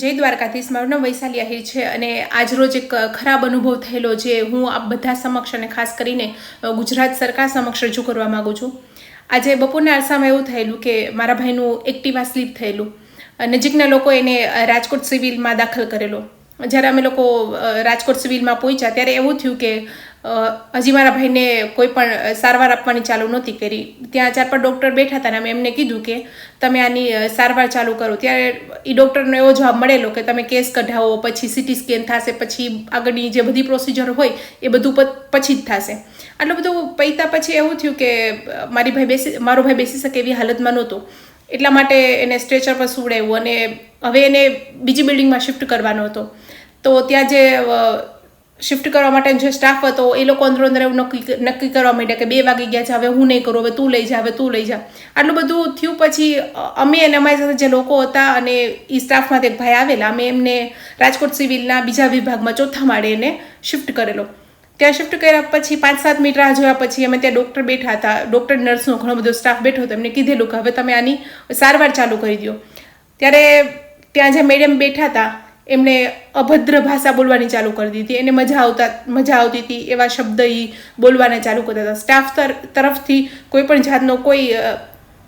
જય દ્વારકાધીશ, મારું નામ વૈશાલી આહિર છે અને આજરોજ એક ખરાબ અનુભવ થયેલો જે હું આ બધા સમક્ષ અને ખાસ કરીને ગુજરાત સરકાર સમક્ષ રજૂ કરવા માગું છું. આજે બપોરના અરસામાં એવું થયેલું કે મારા ભાઈનું એક્ટિવા સ્લીપ થયેલું. નજીકના લોકો એને રાજકોટ સિવિલમાં દાખલ કરેલો. જ્યારે અમે લોકો રાજકોટ સિવિલમાં પહોંચ્યા ત્યારે એવું થયું કે હજી મારા ભાઈને કોઈ પણ સારવાર આપવાની ચાલુ નહોતી કરી. ત્યાં ચાર પાંચ ડૉક્ટર બેઠા હતા અને અમે એમને કીધું કે તમે આની સારવાર ચાલુ કરો. ત્યારે એ ડૉક્ટરનો એવો જવાબ મળેલો કે તમે કેસ કઢાવો, પછી સીટી સ્કેન થશે, પછી આગળની જે બધી પ્રોસિજર હોય એ બધું પછી જ થશે. આટલું બધું પૈતા પછી એવું થયું કે મારી ભાઈ બેસી, મારો ભાઈ બેસી શકે એવી હાલતમાં નહોતો. એટલા માટે એને સ્ટ્રેચર પર સુવડાવ્યું અને હવે એને બીજી બિલ્ડિંગમાં શિફ્ટ કરવાનો હતો. તો ત્યાં જે શિફ્ટ કરવા માટે જે સ્ટાફ હતો, એ લોકો અંદર અંદર એવું નક્કી નક્કી કરવા માંડ્યા કે બે વાગી ગયા છે, હવે હું નહીં કરું, હવે તું લઈ જા, હવે તું લઈ જા. આટલું બધું થયું પછી અમે અને અમારી સાથે જે લોકો હતા અને એ સ્ટાફમાંથી એક ભાઈ આવેલા, અમે એમને રાજકોટ સિવિલના બીજા વિભાગમાં ચોથા માળે એને શિફ્ટ કરેલો. ત્યાં શિફ્ટ કર્યા પછી પાંચ સાત મિનિટ રાહ જોયા પછી અમે ત્યાં ડૉક્ટર બેઠા હતા ડૉક્ટર નર્સનો ઘણો બધો સ્ટાફ બેઠો હતો, એમને કીધેલું કે હવે તમે આની સારવાર ચાલુ કરી દો ત્યારે ત્યાં જે મેડમ બેઠા હતા એમણે અભદ્ર ભાષા બોલવાની ચાલુ કરી દીધી. એને મજા આવતા મજા આવતી હતી એવા શબ્દ એ બોલવાના ચાલુ કરતા હતા. સ્ટાફ તર- તરફથી કોઈ પણ જાતનો કોઈ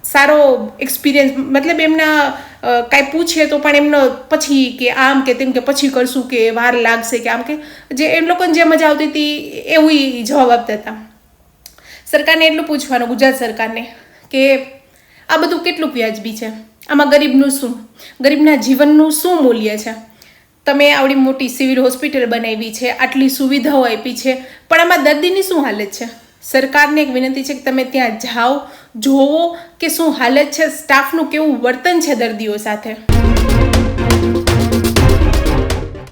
સારો એક્સપિરિયન્સ મતલબ એમના કાંઈ પૂછે તો પણ એમનો પછી કે આમ કે તેમ કે પછી કરશું કે વાર લાગશે કે આમ કે, જે એમ લોકોને જે મજા આવતી હતી એવું જવાબ આપતા હતા. સરકારને એટલું પૂછવાનું, ગુજરાત સરકારને, કે આ બધું કેટલું વ્યાજબી છે? આમાં ગરીબનું શું? ગરીબના જીવનનું શું મૂલ્ય છે? તમે આવડી મોટી સિવિલ હોસ્પિટલ બનાવી છે, આટલી સુવિધાઓ આપી છે, પણ આમાં દર્દીની શું હાલત છે? સરકારને એક વિનંતી છે કે તમે ત્યાં જાઓ, જોવો કે શું હાલત છે, સ્ટાફનું કેવું વર્તન છે દર્દીઓ સાથે?